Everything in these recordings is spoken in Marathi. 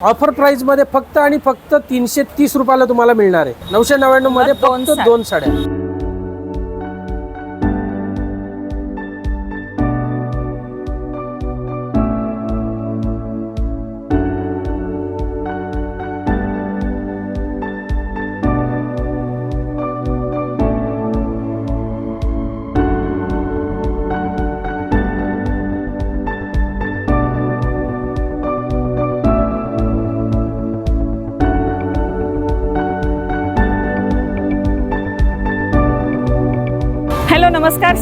ऑफर प्राइसमध्ये फक्त आणि फक्त तीनशे तीस रुपयाला तुम्हाला मिळणार आहे नऊशे नव्याण्णवमध्ये फक्त. दोन साड्या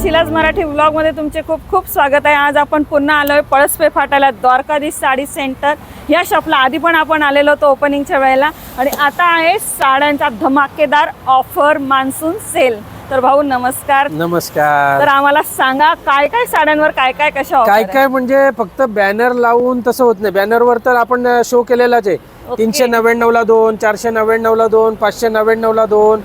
शिलाज मराठी ब्लॉगमध्ये तुमचे खूप खूप स्वागत आहे. आज आपण पुन्हा आलोय पळसपे फाटाला द्वारकाधीश साडी सेंटर. या शॉपला आधी पण आपण आलेलो होतो ओपनिंगच्या वेळेला. आणि आता आहे साड्यांचा धमाकेदार ऑफर मान्सून सेल. तर भाऊ नमस्कार. नमस्कार. तर आम्हाला सांगा काय काय साड्यांवर काय काय कशा काय? काय म्हणजे फक्त बॅनर लावून तसं होत नाही. बॅनरवर तर आपण शो केलेलाच आहे. तीनशे नव्याण्णव ला दोन चारशे नव्याण्णव ला दोन पाचशे नव्याण्णव ला दोन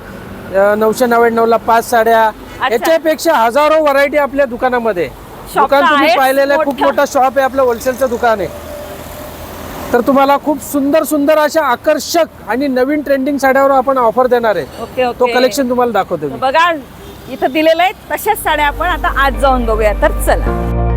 नऊशे नव्याण्णव ला पाच साड्या. याच्यापेक्षा हजारो व्हरायटी आपल्या दुकानामध्ये. दुकान तुम्ही पाहिलेलं आहे, खूप मोठं. शॉप आहे आपलं होलसेलचं दुकान आहे. तर तुम्हाला खूप सुंदर सुंदर अशा आकर्षक आणि नवीन ट्रेंडिंग साड्यावर आपण ऑफर देणार आहे. ओके तो ओके. कलेक्शन तुम्हाला दाखवतो मी. बघा इथं दिलेलं आहे तशाच साड्या आपण आता आज जाऊन बघूया. तर चला.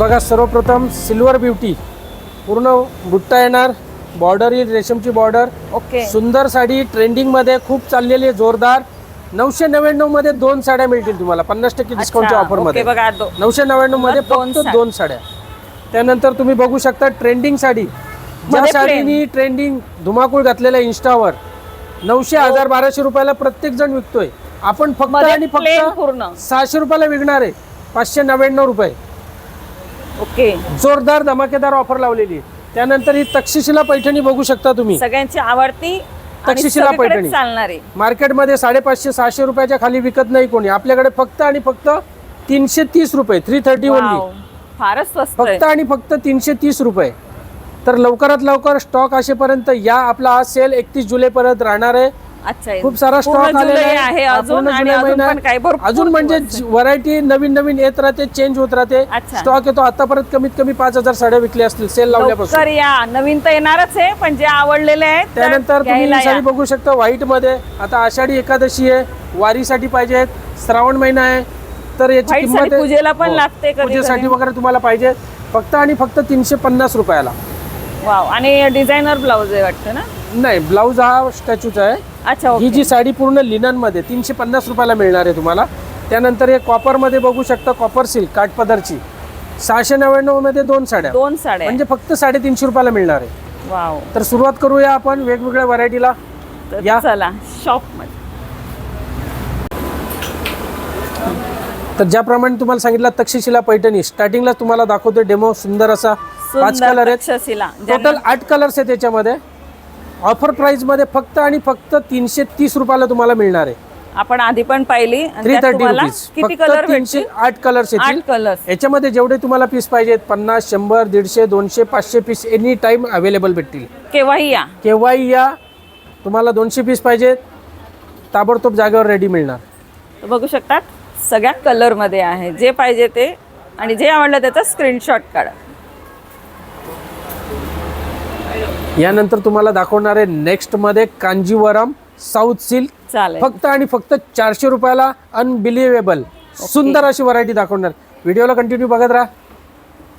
बघा सर्वप्रथम सिल्वर ब्युटी. पूर्ण बुट्टा येणार. बॉर्डर येईल रेशमची बॉर्डर. ओके. सुंदर साडी ट्रेंडिंगमध्ये खूप चाललेली आहे जोरदार. नऊशे नव्याण्णवमध्ये दोन साड्या मिळतील तुम्हाला पन्नास टक्के डिस्काउंटच्या ऑफरमध्ये. नऊशे नव्याण्णवमध्ये दोन फक्त साड्या. दोन साड्या. त्यानंतर तुम्ही बघू शकता ट्रेंडिंग साडी. ज्या साडीनी ट्रेंडिंग धुमाकूळ घातलेल्या इंस्टावर नऊशे हजार बाराशे रुपयाला प्रत्येक जण विकतोय. आपण फक्त आणि फक्त सहाशे रुपयाला विकणार आहे पाचशे नव्याण्णव रुपये. ओके. जोरदार धमाकेदार ऑफर लावलेली आहे. त्यानंतर ही तक्षशिला पैठणी बघू शकता तुम्ही. सगळ्यांची आवडती आणि तक्षशिला सगळीकडेच पैठणी. चालणारी. मार्केटमध्ये साडेपाचशे सहाशे रुपयाच्या खाली विकत नाही कोणी. आपल्याकडे फक्त आणि फक्त तीनशे तीस रुपये थ्री थर्टी ओनली वाव, फारच स्वस्त आहे. फक्त आणि फक्त तीनशे तीस रुपये. तर लवकरात लवकर स्टॉक असेपर्यंत या आपला हा सेल एकतीस जुलै पर्यंत राहणार आहे. अच्छा. खूप सारा स्टॉक आलेला आहे. अजून आणि अजून म्हणजे. व्हरायटी नवीन नवीन येत राहते चेंज होत राहते. स्टॉक येतो आतापर्यंत कमीत कमी पाच हजार साड्या विकल्या असतील सेल लावल्यापासून. या. नवीन तर येणारच आहे पण जे आवडलेले आहेत तर त्यानंतर तुम्ही. साडी बघू शकता व्हाईटमध्ये. आता आषाढी एकादशी आहे वारीसाठी पाहिजे श्रावण महिना आहे तर याची किंमत पूजेला पण हो, लागते पूजेसाठी. वगैरे तुम्हाला पाहिजे. फक्त आणि फक्त तीनशे पन्नास रुपयाला. वाव. आणि डिझायनर ब्लाऊज आहे वाटतं ना? नाही ब्लाऊज हा स्टॅच्यूचा आहे. अच्छा ही जी साडी पूर्ण लिननमध्ये तीनशे पन्नास रुपयाला मिळणार आहे तुम्हाला. त्यानंतर हे कॉपरमध्ये बघू शकता कॉपर सिल्क काठपदरची. सहाशे नव्याण्णवमध्ये दोन साड्या. दोन साड्या. म्हणजे फक्त साडेतीनशे रुपयाला मिळणार आहे. वाव. तर सुरुवात करूया आपण वेगवेगळ्या व्हरायटीला. तर या. चला शॉपमध्ये. तर ज्याप्रमाणे तुम्हाला सांगितलं तक्षशिला पैठणी. स्टार्टिंगला तुम्हाला दाखवतो डेमो सुंदर असा पाच सुंदर कलर आहेत. तक्षशिला. टोटल आठ कलर्स आहेत त्याच्यामध्ये ऑफर प्राइसमध्ये फक्त आणि फक्त तीनशे तीस रुपयाला तुम्हाला मिळणार आहे. आपण आधी पण पाहिली थ्री थर्टी रुपीज किती कलर तीनशे आठ कलर्स आठ येतील कलर्स याच्यामध्ये जेवढे तुम्हाला पीस पाहिजेत पन्नास शंभर दीडशे दोनशे पाचशे पीस एनी टाइम अवेलेबल भेटतील. केव्हाही या. केव्हाही या तुम्हाला दोनशे पीस पाहिजेत. ताबडतोब जागेवर रेडी मिळणार. बघू शकतात सगळ्या कलरमध्ये आहे. जे पाहिजे ते आणि जे आवडलं त्याचा स्क्रीनशॉट काढा. यानंतर तुम्हाला दाखवणार आहे नेक्स्टमध्ये कांजीवरम साऊथ सिल्क चालेल. फक्त आणि फक्त चारशे रुपयाला अनबिलिव्हेबल सुंदर अशी व्हरायटी दाखवणार. व्हिडिओला कंटिन्यू बघत राहा.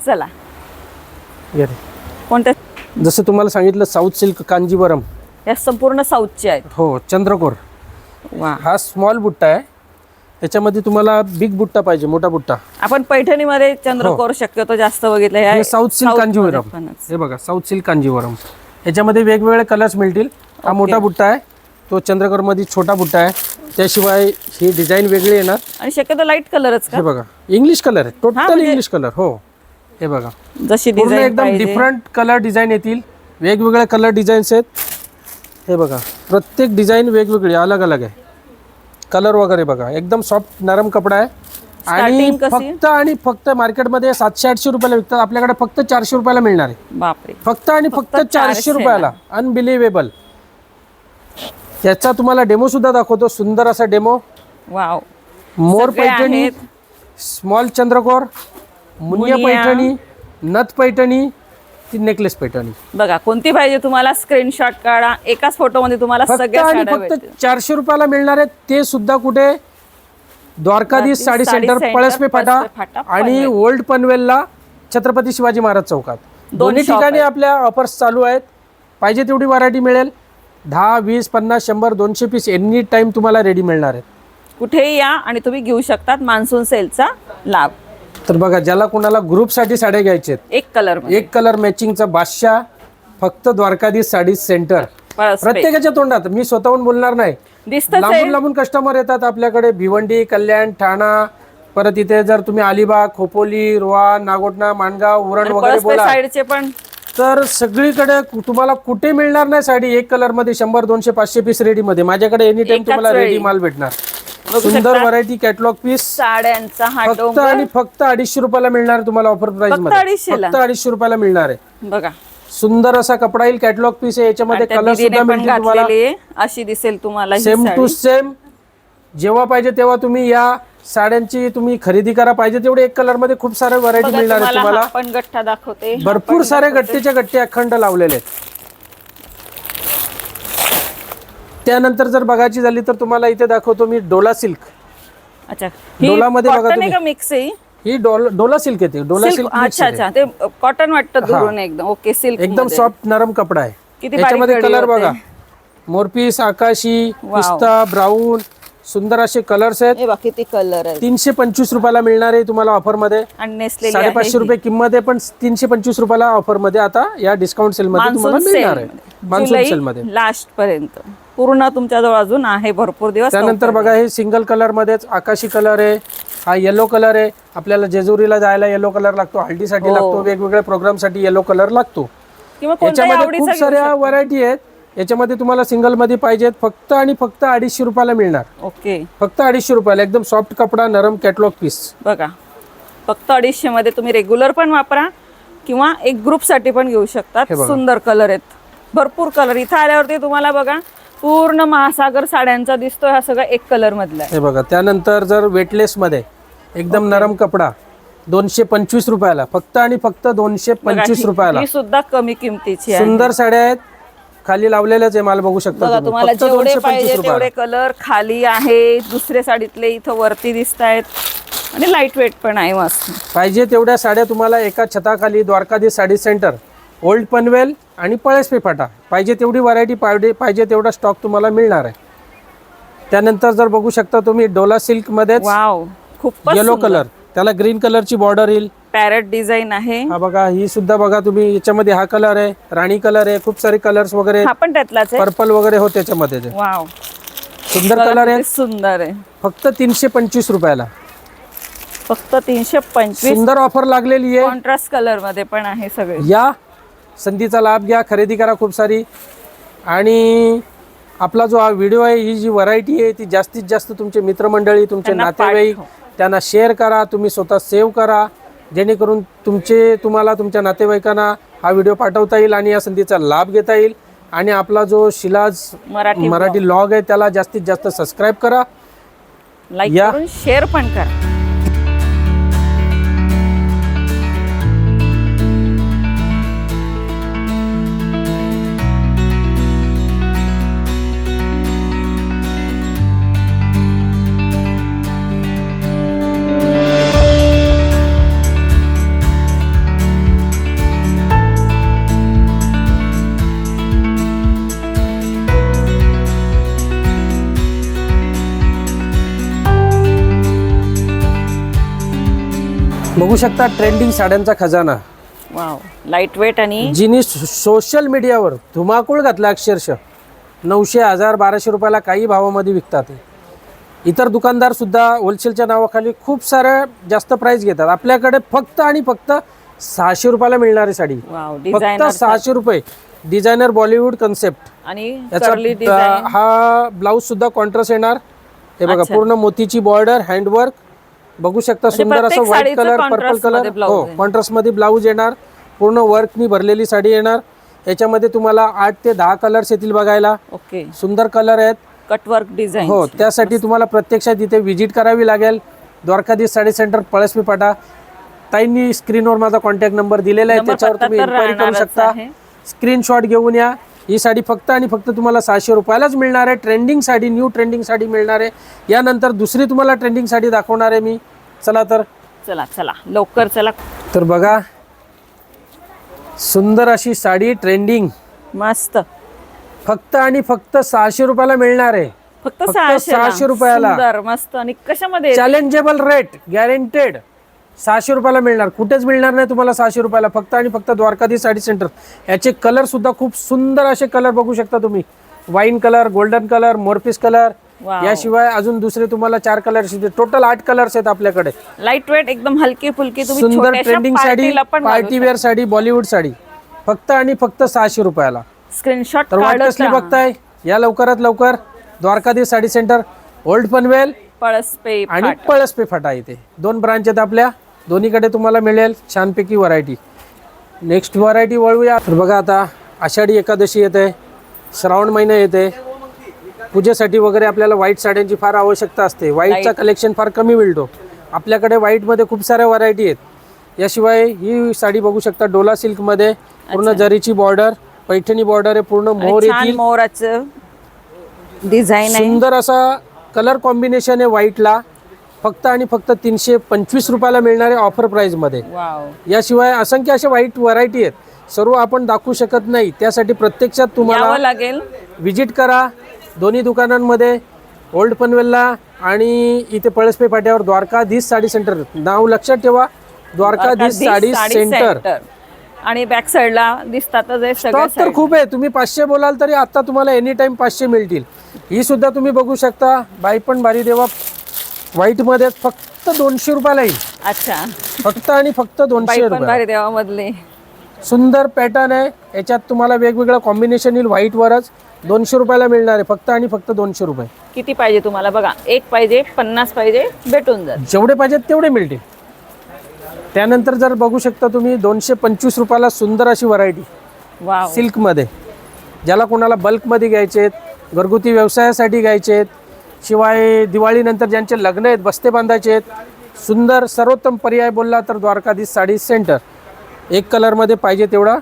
चला. रे. कोणत्या? जसं तुम्हाला सांगितलं साऊथ सिल्क कांजीवरम. या संपूर्ण साऊथचे आहेत. हो चंद्रकोर. वा. हा स्मॉल बुट्टा आहे. याच्यामध्ये तुम्हाला बिग बुट्टा पाहिजे मोठा बुट्टा. आपण पैठणीमध्ये चंद्रकोर शक्यतो जास्त बघितलं हे साऊथ सिल्क कांजीवरम. हे बघा साऊथ सिल्क कांजीवरम. याच्यामध्ये वेगवेगळे कलर्स मिळतील. हा मोठा बुट्टा आहे. तो चंद्रकोरमध्ये छोटा बुट्टा आहे. त्याशिवाय ही डिझाईन वेगळी येणार आणि शक्यतो लाइट कलरच का? हे बघा. इंग्लिश कलर आहे. टोटल इंग्लिश कलर हो. हे बघा. जशी पूर्ण डिझाईन एकदम डिफरंट कलर डिझाईन येतील. वेगवेगळे कलर डिझाईन्स आहेत. हे बघा. प्रत्येक डिझाईन वेगवेगळी अलग अलग आहे. कलर वगैरे बघा. एकदम सॉफ्ट नरम कपडा आहे. आणि Starting कशी? फक्त आणि फक्त मार्केटमध्ये सातशे आठशे रुपयाला विकतात. आपल्याकडे फक्त चारशे रुपयाला मिळणार आहे. बापरे. फक्त आणि फक्त फक्त चारशे 400 रुपयाला. अनबिलिव्हेबल याचा तुम्हाला डेमो सुद्धा दाखवतो. सुंदर असा डेमो वाव मोर सगळे पैठणी आहेत. स्मॉल चंद्रकोर मुनिया मुनिया. पैठणी नथ पैठणी ती नेकलेस पैठणी. बघा कोणती पाहिजे तुम्हाला? स्क्रीनशॉट काढा. एकाच फोटोमध्ये तुम्हाला फक्त सगळ्या आणि साड्या फक्त भेटतील. चारशे रुपयाला मिळणार आहेत. ते सुद्धा कुठे? द्वारकाधीश साडी सेंटर पळसपे फाटा आणि पनवेल. ओल्ड पनवेलला छत्रपती शिवाजी महाराज चौकात. दोन्ही ठिकाणी. आपल्या ऑफर्स चालू आहेत. पाहिजे तेवढी व्हरायटी मिळेल. दहा वीस पन्नास शंभर दोनशे पीस एनी टाइम तुम्हाला रेडी मिळणार आहेत. कुठेही या आणि तुम्ही घेऊ शकतात मान्सून सेलचा लाभ. तर बघा ज्याला कोणाला ग्रुपसाठी साड्या घ्यायच्या आहेत एक कलर एक कलर मॅचिंगचा बादशाह फक्त द्वारकाधीश साडी सेंटर. प्रत्येकाच्या तोंडात. मी स्वतःहून बोलणार नाही. दिसत लांबून लांबून कस्टमर येतात आपल्याकडे. भिवंडी कल्याण ठाणा परत इथे जर तुम्ही अलिबाग खोपोली रोहा नागोटणा माणगाव उरण वगैरे बोला साईडचे पण. तर सगळीकडे तुम्हाला कुठे मिळणार नाही साडी. एक कलरमध्ये शंभर दोनशे पाचशे पीस रेडी मध्ये. माझ्याकडे एनी टाइम तुम्हाला. रेडी माल भेटणार. सुंदर. व्हरायटी कॅटलॉग पीस साड्यांचा फक्त आणि फक्त अडीचशे रुपयाला मिळणार आहे तुम्हाला ऑफर प्राइसमध्ये. 250 ला? फक्त अडीचशे रुपयाला मिळणार आहे. बघा. सुंदर असा कपडा येईल कॅटलॉग पीस आहे याच्यामध्ये कलर सुद्धा मिळतील तुम्हाला. अशी दिसेल तुम्हाला सेम टू. सेम जेव्हा पाहिजे तेव्हा तुम्ही या साड्यांची तुम्ही खरेदी करा. पाहिजे तेवढे एक कलरमध्ये खूप सारे व्हरायटी मिळणार आहे तुम्हाला पण गठ्ठा दाखवते. भरपूर सारे गट्टेच्या गट्टे अखंड लावलेले आहेत. त्यानंतर जर बघायची झाली तर तुम्हाला इथे दाखवतो मी डोला सिल्क. अच्छा. डोलामध्ये बघा मिक्स आहे? ही डोल डोला सिल्क येते डोला सिल्क सिल्क अच्छा अच्छा ते कॉटन वाटतं दुरून एकदम. ओके सिल्क एकदम सॉफ्ट नरम कपडा आहे. किती बारीक याच्यामध्ये कडी कलर होते. बघा. मोरपीस आकाशी. पिस्ता ब्राऊन सुंदर असे कलर्स आहेत. हे किती कलर आहे तीनशे पंचवीस रुपयाला मिळणार आहे तुम्हाला ऑफरमध्ये आणि नेसलेली साडेपाचशे रुपये किंमत आहे पण तीनशे पंचवीस रुपयाला ऑफरमध्ये आता या डिस्काउंट सेल मध्ये तुम्हाला मान्सून मिळणार सेल आहे. मान्सून सेल मध्ये. लास्ट पर्यंत. पूर्ण तुमच्याजवळ अजून आहे भरपूर दिवस. त्यानंतर बघा हे सिंगल कलर मध्येच आकाशी कलर आहे. हा येलो कलर आहे. आपल्याला जेजुरीला जायला येलो कलर लागतो. हळदीसाठी हो. लागतो. वेगवेगळ्या प्रोग्रामसाठी येलो कलर लागतो. किंवा कोणत्याही याच्यामध्ये खूप साऱ्या व्हरायटी आहेत. याच्यामध्ये तुम्हाला सिंगलमध्ये पाहिजेत. फक्त आणि फक्त अडीचशे रुपयाला मिळणार. ओके. फक्त अडीचशे रुपयाला. एकदम सॉफ्ट कपडा नरम कॅटलॉग पीस बघा. फक्त अडीचशे मध्ये तुम्ही रेग्युलर पण वापरा किंवा एक ग्रुपसाठी पण घेऊ शकतात. सुंदर कलर आहेत. भरपूर कलर इथं आल्यावरती तुम्हाला बघा. पूर्ण महासागर साड्यांचा दिसतोय हा सगळा एक कलर मधला आहे. हे बघा त्यानंतर जर वेटलेस मध्ये एकदम नरम कपडा दोनशे पंचवीस रुपयाला फक्त आणि फक्त दोनशे पंचवीस रुपयाला. सुद्धा कमी किमतीची सुंदर साड्या आहेत खाली लावलेल्याच आहे मला बघू शकता. तुम्हाला जेवढे पाहिजे तेवढे कलर खाली आहे दुसरे साडीतले इथं वरती दिसत आहेत आणि लाइट वेट पण आहे मस्त. पाहिजे तेवढ्या साड्या तुम्हाला एका छताखाली द्वारकाधीश साडी सेंटर ओल्ड पनवेल आणि पळसपे फाटा पाहिजे तेवढी व्हरायटी पाहिजे पाहिजे तेवढा स्टॉक तुम्हाला मिळणार आहे. त्यानंतर जर बघू शकता तुम्ही डोला सिल्क खूपच येलो कलर त्याला ग्रीन कलरची बॉर्डर येईल. पॅरेट डिझाईन आहे. हा बघा ही सुद्धा बघा तुम्ही याच्यामध्ये हा कलर आहे राणी कलर आहे खूप सारे कलर्स वगैरे पण त्यातलाच आहे. पर्पल वगैरे हो त्याच्यामध्ये सुंदर कलर आहे. सुंदर आहे. फक्त तीनशे पंचवीस रुपयाला. फक्त तीनशे पंचवीस. सुंदर ऑफर लागलेली आहे. कॉन्ट्रास्ट कलरमध्ये पण आहे सगळे. या संधीचा लाभ घ्या खरेदी करा खूप सारी. आणि आपला जो हा व्हिडिओ आहे ही जी व्हरायटी आहे ती जास्तीत जास्त तुमचे मित्रमंडळी तुमचे नातेवाईक त्यांना शेअर करा तुम्ही स्वतः सेव्ह करा. जेणेकरून तुमचे तुम्हाला तुमच्या नातेवाईकांना हा व्हिडिओ पाठवता येईल आणि या संधीचा लाभ घेता येईल. आणि आपला जो शिलाज मराठी मराठी लॉग आहे त्याला जास्तीत जास्त सबस्क्राईब करा. लाईक या. शेअर पण करा. बघू शकता ट्रेंडिंग साड्यांचा खजाना. वाव लाइट वेट आणि जिनी सोशल मीडियावर धुमाकूळ घातला अक्षरशः. नऊशे हजार बाराशे रुपयाला काही भावामध्ये विकतात. इतर दुकानदार सुद्धा होलसेलच्या नावाखाली खूप साऱ्या जास्त प्राइस घेतात. आपल्याकडे फक्त आणि फक्त सहाशे रुपयाला मिळणारी साडी. फक्त सहाशे रुपये. डिझायनर बॉलिवूड कन्सेप्ट आणि याचा कर्ली ब- डिझाईन हा ब्लाऊज सुद्धा कॉन्ट्रास्ट येणार. हे बघा. पूर्ण मोतीची बॉर्डर हँडवर्क बघू शकता सुंदर असं व्हाईट कलर पर्पल कलर हो. कॉन्ट्रास्टमध्ये ब्लाऊज येणार. पूर्ण वर्कनी भरलेली साडी येणार. याच्यामध्ये तुम्हाला आठ ते दहा कलर्स येतील बघायला. ओके. सुंदर कलर आहेत. कटवर्क डिझाईन हो त्यासाठी तुम्हाला प्रत्यक्षात इथे व्हिजिट करावी लागेल. द्वारकाधीश साडी सेंटर पळसपी पाटा. ताईंनी स्क्रीनवर माझा कॉन्टॅक्ट नंबर दिलेला आहे. त्याच्यावर तुम्ही इन्क्वायरी करू शकता. स्क्रीनशॉट घेऊन या. ही साडी फक्त आणि फक्त तुम्हाला सहाशे रुपयालाच मिळणार आहे. Trending sari new trending sari मिळणार आहे. यानंतर दुसरी तुम्हाला ट्रेंडिंग साडी दाखवणार आहे मी. चला तर. चला चला. लवकर चला. तर बघा सुंदर अशी साडी ट्रेंडिंग मस्त. फक्त आणि फक्त सहाशे रुपयाला मिळणार आहे. फक्त सहाशे 600 रुपयाला. सुंदर मस्त. आणि कशामध्ये? चॅलेंजेबल रेट गॅरंटेड सहाशे रुपयाला मिळणार. कुठेच मिळणार नाही तुम्हाला सहाशे रुपयाला. फक्त आणि फक्त द्वारकाधीश साडी सेंटर याचे कलर सुद्धा खूप सुंदर असे कलर बघू शकता तुम्ही. वाईन कलर गोल्डन कलर मोरपीस कलर. याशिवाय अजून दुसरे तुम्हाला चार कलर्स टोटल आठ कलर्स आहेत आपल्याकडे. लाइट वेट एकदम हलकी फुलकी तुम्ही सुंदर ट्रेंडिंग साडी पार्टीला पण party wear sari Bollywood sari. फक्त आणि फक्त सहाशे रुपयाला. स्क्रीनशॉट तर वाट कसली बघताय? या लवकरात लवकर Dwarkadhish sari centre old Panvel Palaspe आणि पळस पे फाटा इथे. दोन ब्रांच आहेत आपल्या. दोन्हीकडे तुम्हाला मिळेल छानपैकी व्हरायटी नेक्स्ट व्हरायटी वळूया. तर बघा आता आषाढी एकादशी येते. श्रावण महिना येते. पूजेसाठी वगैरे आपल्याला व्हाईट साड्यांची फार आवश्यकता असते. व्हाईटचा कलेक्शन फार कमी मिळतो. आपल्याकडे व्हाईटमध्ये खूप साऱ्या व्हरायटी आहेत. याशिवाय ही साडी बघू शकता डोला सिल्कमध्ये पूर्ण जरीची बॉर्डर पैठणी बॉर्डर आहे पूर्ण मोर येतील. मोराचं डिझाईन सुंदर असा कलर कॉम्बिनेशन आहे व्हाईटला फक्त आणि फक्त तीनशे पंचवीस रुपयाला मिळणारे ऑफर प्राईजमध्ये याशिवाय असंख्य अशा व्हाईट व्हरायटी आहेत. सर्व आपण दाखवू शकत नाही. त्यासाठी प्रत्यक्षात तुम्हाला लागेल. व्हिजिट करा. दोन्ही दुकानांमध्ये ओल्ड पनवेलला आणि इथे पळसपे फाट्यावर द्वारकाधीश साडी सेंटर. नाव लक्षात ठेवा द्वारकाधीश साडी सेंटर. आणि बॅक साईडला दिसतातच स्टॉक तर खूप आहे तुम्ही पाचशे बोलाल तरी आता तुम्हाला एनी टाइम पाचशे मिळतील. ही सुद्धा तुम्ही बघू शकता बाई पण भारी देवा. व्हाईटमध्ये फक्त दोनशे रुपयाला येईल. अच्छा. फक्त आणि फक्त दोनशे रुपये सुंदर पॅटर्न आहे याच्यात तुम्हाला वेगवेगळं कॉम्बिनेशन येईल व्हाईट वरच. दोनशे रुपयाला मिळणार आहे. फक्त आणि फक्त दोनशे रुपये. किती पाहिजे तुम्हाला? बघा एक पाहिजे पन्नास पाहिजे भेटून जात जेवढे पाहिजेत तेवढे मिळतील. त्यानंतर जर बघू शकता तुम्ही दोनशे पंचवीस रुपयाला सुंदर अशी व्हरायटी वाव. सिल्कमध्ये ज्याला कोणाला बल्कमध्ये घ्यायचे आहेत घरगुती व्यवसायासाठी घ्यायचे आहेत शिवाय दिवाळीनंतर ज्यांचे लग्न आहेत बस्ते बांधायचे आहेत सुंदर सर्वोत्तम पर्याय बोलला तर द्वारकाधीश साडी सेंटर एक कलरमध्ये पाहिजे तेवढा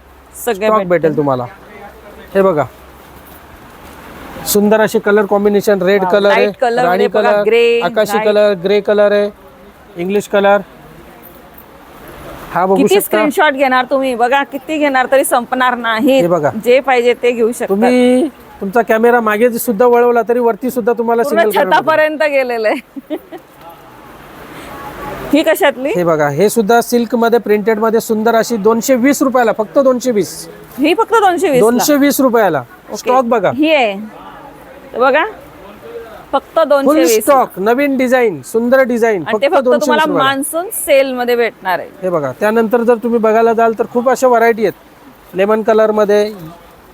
सगळ्या स्टॉक भेटेल तुम्हाला. हे बघा. सुंदर असे कलर कॉम्बिनेशन रेड कलर आहे राणी कलर grey, आकाशी light. कलर ग्रे कलर आहे इंग्लिश कलर हा बघू किती शकता. स्क्रीनशॉट घेणार तुम्ही? बघा किती घेणार तरी संपणार नाही. हे बघा. जे पाहिजे ते घेऊ शकता. तुम्ही तुमचा कॅमेरा मागे सुद्धा वळवला तरी वरती सुद्धा तुम्हाला पूर्ण सिंगल छतापर्यंत गेलेलं आहे. ही कशातली? हे बघा हे सुद्धा सिल्कमध्ये प्रिंटेडमध्ये सुंदर अशी दोनशे वीस रुपयाला फक्त दोनशे वीस. ही फक्त दोनशे वीस दोनशे वीस रुपयाला. स्टॉक बघा. ही आहे. बघा. फक्त दोनशे फुल वीस. स्टॉक नवीन डिझाईन सुंदर डिझाईन आणि ते फक्त फक्त दोनशे तुम्हाला रुपयाला. मान्सून सेल मध्ये भेटणार आहे. हे बघा त्यानंतर जर तुम्ही बघायला जाल तर खूप अशा व्हरायटी आहेत. लेमन कलरमध्ये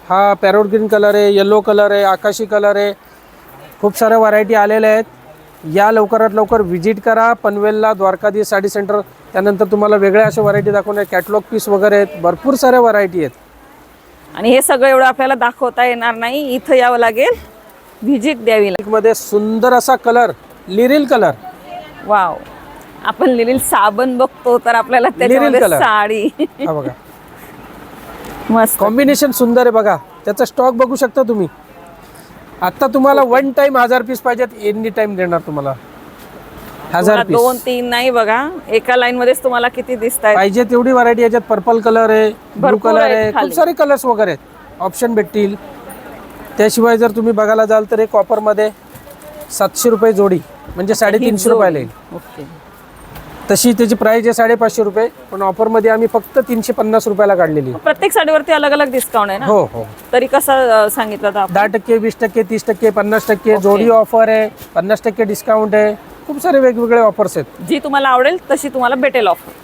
हा पॅरोट ग्रीन कलर आहे येलो कलर आहे आकाशी कलर आहे. खूप साऱ्या व्हरायटी आलेल्या आहेत. या लवकरात लवकर व्हिजिट करा. पनवेलला द्वारकाधीश साडी सेंटर त्यानंतर तुम्हाला वेगळ्या अशा व्हरायटी दाखवणार कॅटलॉग पीस वगैरे आहेत. भरपूर साऱ्या व्हरायटी आहेत. आणि हे सगळं एवढं आपल्याला दाखवता येणार नाही. इथं यावं लागेल. व्हिजिट द्यावी लागेल. मध्ये सुंदर असा कलर लिरिल कलर. वाव. आपण लिहिलेली साबण बघतो तर आपल्याला त्याच्यामध्ये color. साडी. हा बघा. मस्त. कॉम्बिनेशन सुंदर आहे बघा. त्याचा स्टॉक बघू शकता तुम्ही. आता तुम्हाला वन टाइम हजार पीस पाहिजेत एनी टाइम देणार तुम्हाला. हजार तुम्हाला पीस दोन तीन नाही बघा. एका लाईन मध्येच तुम्हाला किती दिसत आहेत पाहिजे तेवढी व्हरायटी याच्यात पर्पल कलर आहे ब्लू भरपूर कलर आहेत आहे. खाली. खूप सारे कलर्स वगैरे आहेत. ऑप्शन भेटतील. त्याशिवाय जर तुम्ही बघायला जाल तर एक ऑफरमध्ये सातशे रुपये जोडी म्हणजे साडेतीनशे रुपयाला येईल. ओके. तशी त्याची प्राईज आहे साडेपाचशे रुपये पण ऑफरमध्ये आम्ही फक्त तीनशे पन्नास रुपयाला काढलेली. प्रत्येक साडीवरती अलग अलग डिस्काउंट आहे ना? हो हो. तरी कसं सांगितलं दहा टक्के वीस टक्के तीस टक्के पन्नास टक्के जोडी ऑफर आहे पन्नास टक्के डिस्काउंट आहे. खूप सारे वेगवेगळे ऑफर्स आहेत. जी तुम्हाला आवडेल तशी तुम्हाला भेटेल ऑफर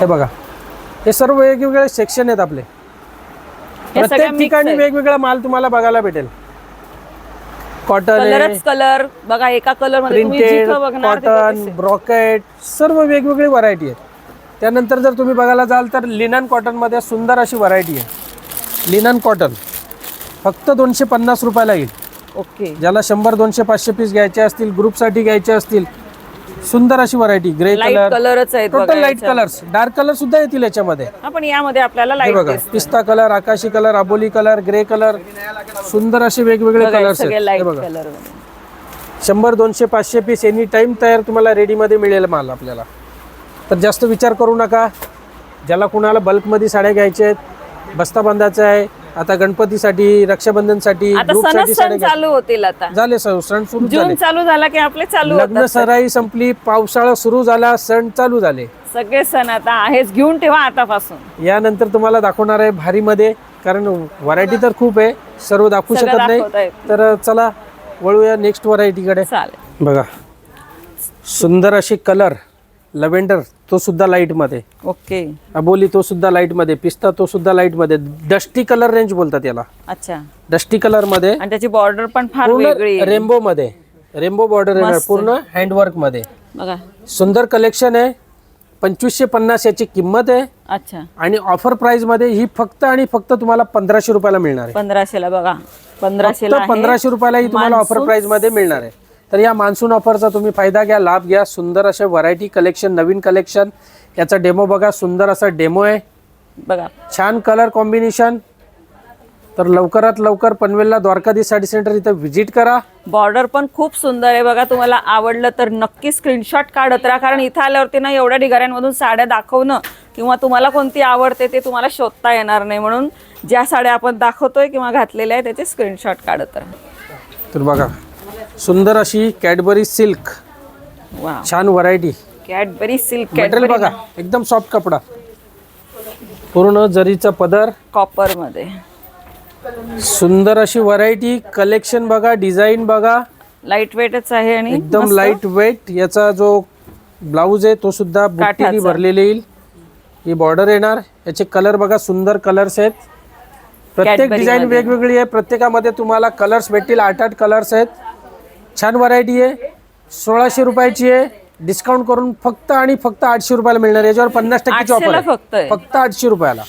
हे बघा. हे सर्व वेगवेगळे सेक्शन आहेत आपले. प्रत्येक ठिकाणी. वेगवेगळा माल तुम्हाला बघायला भेटेल. कॉटन कलर बघा एका कलर प्रिंटेड कॉटन. ब्रॉकेट सर्व वेगवेगळी व्हरायटी आहेत. त्यानंतर जर तुम्ही बघायला जाल तर लिनन कॉटनमध्ये सुंदर अशी व्हरायटी आहे. लिनन कॉटन फक्त दोनशे पन्नास रुपयाला येईल. ओके ज्याला शंभर दोनशे पाचशे पीस घ्यायचे असतील ग्रुपसाठी घ्यायचे असतील सुंदर अशी व्हरायटी ग्रे लाइट कलर कलरच आहेत बघा टोटल लाइट याच्यात. कलर्स डार्क कलर सुद्धा येतील याच्यामध्ये. हा, पण यामध्ये आपल्याला हे लाइट बघा पिस्ता कलर आकाशी कलर अबोली कलर ग्रे कलर सुंदर असे वेगवेगळे कलर्स सगळे आहेत. हे बघा. कलर शंभर दोनशे पाचशे पीस एनी टाईम तयार तुम्हाला रेडीमध्ये मिळेल माल आपल्याला. तर जास्त विचार करू नका. ज्याला कुणाला बल्कमध्ये साड्या घ्यायच्या आहेत बस्ता बांधायचा आहे आता गणपतीसाठी रक्षाबंधनसाठी आता ग्रुपसाठी साड्या चालू होतील आता. झाले सण सण सुरू झाले. जून चालू झाला की आपले चालू लग्न होतात सराई संपली पावसाळा सुरू झाला सण चालू झाले. सगळे सण आता आहेच घेऊन ठेवा आतापासून. यानंतर तुम्हाला दाखवणार आहे भारीमध्ये कारण व्हरायटी तर खूप आहे सर्व दाखवू सगळं शकत नाही. दाखवता येत तर चला वळूया नेक्स्ट व्हरायटीकडे चालेल. बघा सुंदर अशी कलर लव्हेंडर तो सुद्धा लाईटमध्ये ओके. अबोली तो सुद्धा लाईटमध्ये पिस्ता तो सुद्धा लाईटमध्ये डस्टी कलर रेंज बोलतात याला. अच्छा. डस्टी कलरमध्ये आणि त्याची बॉर्डर पण फार वेगळी आहे. रेनबो मध्ये. रेनबो बॉर्डर येणार. मस्त. पूर्ण हँडवर्कमध्ये. बघा. सुंदर कलेक्शन आहे. पंचवीसशे पन्नास याची किंमत आहे. अच्छा. आणि ऑफर प्राइसमध्ये ही फक्त आणि फक्त तुम्हाला पंधराशे रुपयाला मिळणार आहे. पंधराशेला बघा. पंधराशेला फक्त आहे. पंधराशे रुपयाला ही तुम्हाला ऑफर मान्सून प्राइसमध्ये मिळणार आहे. तर या मान्सून ऑफरचा तुम्ही फायदा घ्या लाभ घ्या. सुंदर असे व्हरायटी कलेक्शन नवीन कलेक्शन याचा डेमो बघा सुंदर असा डेमो आहे. बघा. छान कलर कॉम्बिनेशन तर लवकरात लवकर पनवेलला द्वारकाधीश साडी सेंटर इथं व्हिजिट करा. बॉर्डर पण खूप सुंदर आहे बघा तुम्हाला आवडलं तर नक्की स्क्रीनशॉट काढत राहा. कारण इथं आल्यावरती ना एवढ्या ढिगाऱ्यांमधून साड्या दाखवणं किंवा तुम्हाला कोणती आवडते ते तुम्हाला शोधता येणार नाही. म्हणून ज्या साड्या आपण दाखवतोय किंवा घातलेल्या आहे त्याचे स्क्रीनशॉट काढत राहा. तर बघा सुंदर अशी कॅडबरी सिल्क वा छान व्हरायटी कॅडबरी सिल्क मटेरियल बघा एकदम सॉफ्ट कपडा. पूर्ण जरीचा पदर. कॉपरमध्ये सुंदर अशी व्हरायटी कलेक्शन बघा डिझाईन बघा. लाइट वेटच आहे आणि एकदम लाइट वेट याचा जो ब्लाऊज आहे तो सुद्धा बुट्टीने. भरलेले येईल. ही बॉर्डर येणार. याचे कलर बघा सुंदर कलर्स आहेत. प्रत्येक डिझाईन. वेगवेगळी आहे. प्रत्येकामध्ये तुम्हाला कलर्स भेटतील. आठ आठ कलर्स आहेत. छान व्हरायटी आहे. सोळाशे रुपयाची आहे. डिस्काउंट करून फक्त आणि फक्त आठशे रुपयाला मिळणार याच्यावर पन्नास टक्केची ऑफर फक्त आहे. फक्त आठशे रुपयाला.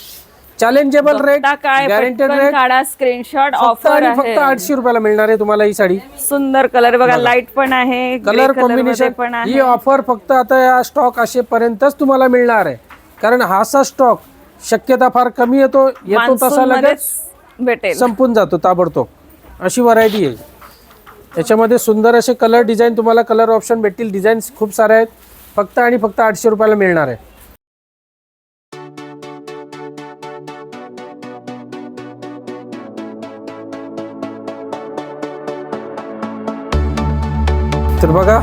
चॅलेंजेबल रेट काय गॅरंटेड पटकन रेट काढा स्क्रीनशॉट फक्त ऑफर आणि आहे. फक्त आठशे रुपयाला मिळणार आहे तुम्हाला ही साडी. सुंदर कलर बघा लाइट पण आहे कलर कॉम्बिनेशन पण आहे. ही ऑफर फक्त आता या स्टॉक असेपर्यंतच तुम्हाला मिळणार आहे. कारण हा असा स्टॉक शक्यता फार कमी येतो येतो तसा मान्सून लगेच मध्येच भेटेल. संपून जातो ताबडतोब. अशी व्हरायटी आहे. याच्यामध्ये सुंदर असे कलर डिझाईन तुम्हाला कलर ऑप्शन भेटतील. डिझाईन खूप सारे आहेत. फक्त आणि फक्त आठशे रुपयाला मिळणार आहे. तर बघा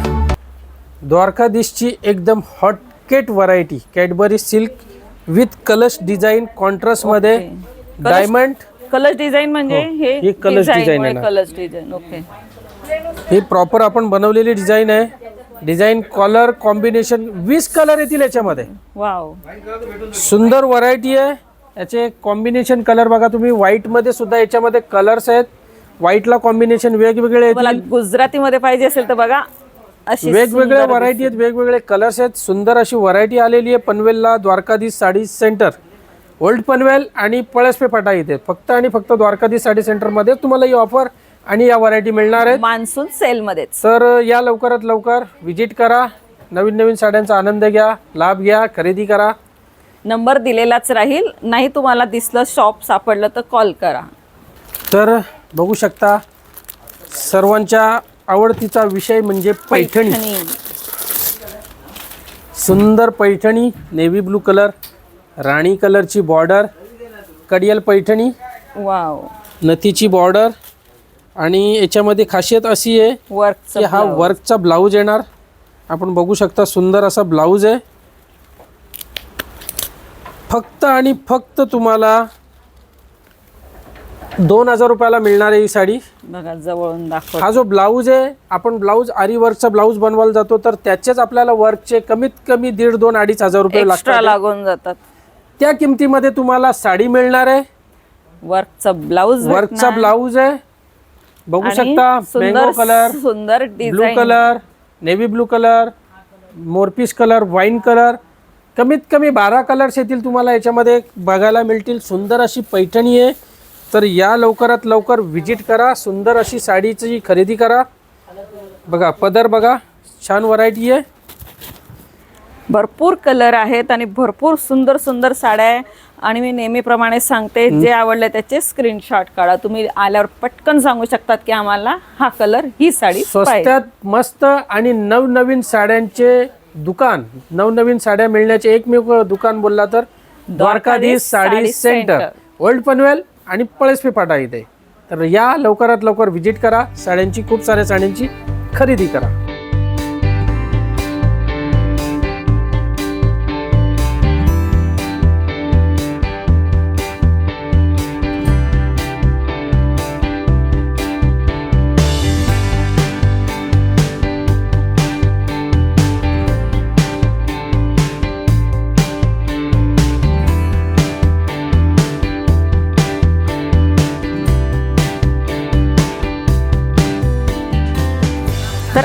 द्वारकाधीशची एकदम hot cake variety Cadbury silk with कलश डिझाईन कॉन्ट्रास्टमध्ये. डायमंड कलर डिझाईन म्हणजे हो, हे ही colors design आहे ना. कलर डिझाईन ओके ही प्रॉपर आपण बनवलेली डिझाईन आहे. डिझाईन कलर कॉम्बिनेशन वीस कलर येतील याच्यामध्ये. वाव सुंदर व्हरायटी आहे. याचे कॉम्बिनेशन कलर बघा तुम्ही. व्हाईटमध्ये सुद्धा याच्यामध्ये कलर्स आहेत. व्हाईटला कॉम्बिनेशन वेगवेगळे येतील. गुजराती मध्ये पाहिजे असेल तर बघा. अशी वेगवेगळे सुंदर व्हरायटी आहेत वेगवेगळे कलर्स आहेत. सुंदर अशी व्हरायटी आलेली आहे. पनवेलला द्वारकाधीश साडी सेंटर ओल्ड पनवेल आणि पळसपे फाटा इथे. फक्त आणि फक्त द्वारकाधीश साडी सेंटरमध्ये तुम्हाला ही ऑफर आणि या व्हरायटी मिळणार आहेत. मान्सून सेल मध्येच तर या लवकरात लवकर विजिट करा. नवीन नवीन साड्यांचा आनंद घ्या लाभ घ्या खरेदी करा. नंबर दिलेलाच राहील. नाही तुम्हाला दिसलं शॉप सापडलं तर कॉल करा. तर बघू शकता सर्वांच्या आवडतीचा विषय म्हणजे पैठणी. सुंदर पैठणी नेव्ही ब्लू कलर राणी कलरची बॉर्डर कडियल पैठणी वाव नथीची बॉर्डर आणि याच्यामध्ये खासियत अशी आहे वर्क की हा वर्कचा ब्लाऊज येणार. आपण बघू शकता सुंदर असा ब्लाऊज आहे. फक्त आणि फक्त तुम्हाला दोन हजार रुपयाला मिळणार आहे ही साडी. बघा जवळून दाखव हा जो ब्लाऊज आहे आपण ब्लाऊज आरी वर्कचा ब्लाऊज बनवायला जातो तर त्याचेच आपल्याला वर्कचे कमीत कमी दीड दोन अडीच हजार रुपये एक्स्ट्रा लागतात लागून जातात. त्या किमतीमध्ये तुम्हाला साडी मिळणार आहे. वर्कचा ब्लाऊज वर्कचा ब्लाऊज आहे. बघू शकता सुंदर कलर सुंदर blue design colour navy blue colour मोरपीस colour wine colour कमीत कमी बारा कलर्स येतील तुम्हाला याच्यामध्ये. बघायला मिळतील. सुंदर अशी पैठणी आहे. तर या लवकरात लवकर विजिट करा. सुंदर अशी साडीची खरेदी करा. बघा पदर बघा. छान व्हरायटी आहे. भरपूर कलर आहेत आणि भरपूर सुंदर सुंदर साड्या आहे. आणि मी नेहमीप्रमाणे सांगते जे आवडले त्याचे स्क्रीनशॉट काढा. तुम्ही आल्यावर पटकन सांगू शकतात की आम्हाला हा कलर ही साडी पाहिजे. स्वस्त्यात मस्त आणि नवनवीन साड्यांचे दुकान नवनवीन साड्या मिळण्याचे एकमेव दुकान बोलला तर द्वारकाधीश साडी सेंटर. ओल्ड पनवेल आणि पळसपे फाटा इथे. तर या लवकरात लवकर व्हिजिट करा. साड्यांची खूप साऱ्या साड्यांची खरेदी करा.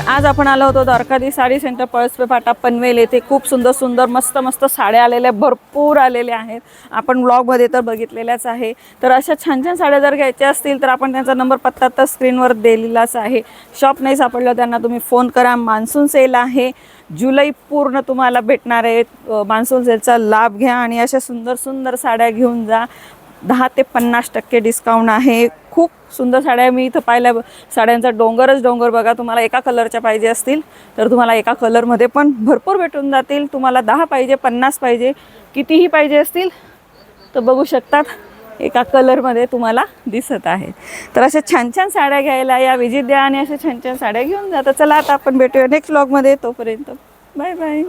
आज आपण आलो होतो द्वारकाधी साडी सेंटर पळसपे फाटा पनवेल येथे. खूप सुंदर सुंदर मस्त मस्त साड्या आलेल्या भरपूर आलेल्या आहेत. आपण ब्लॉगमध्ये तर बघितलेल्याच आहे. तर अशा छान छान साड्या जर घ्यायच्या असतील तर आपण त्यांचा नंबर पत्ता तर स्क्रीनवर दिलेलाच आहे. शॉप नाही सापडलं त्यांना तुम्ही फोन करा. मान्सून सेल आहे. जुलै पूर्ण तुम्हाला भेटणार आहे. मान्सून सेलचा लाभ घ्या आणि अशा सुंदर सुंदर साड्या घेऊन जा. दहा ते पन्नास टक्के डिस्काउंट आहे. खूप सुंदर साड्या मी इथं पाहिल्या साड्यांचा डोंगरच डोंगर बघा. तुम्हाला एका कलरच्या पाहिजे असतील तर तुम्हाला एका कलरमध्ये पण भरपूर भेटून जातील. तुम्हाला दहा पाहिजे पन्नास पाहिजे कितीही पाहिजे असतील तर बघू शकतात. एका कलरमध्ये तुम्हाला दिसत आहे. तर अशा छान छान साड्या घ्यायला या. विजिट द्या आणि अशा छान छान साड्या घेऊन जा. चला आता आपण भेटूया नेक्स्ट ब्लॉगमध्ये तोपर्यंत बाय बाय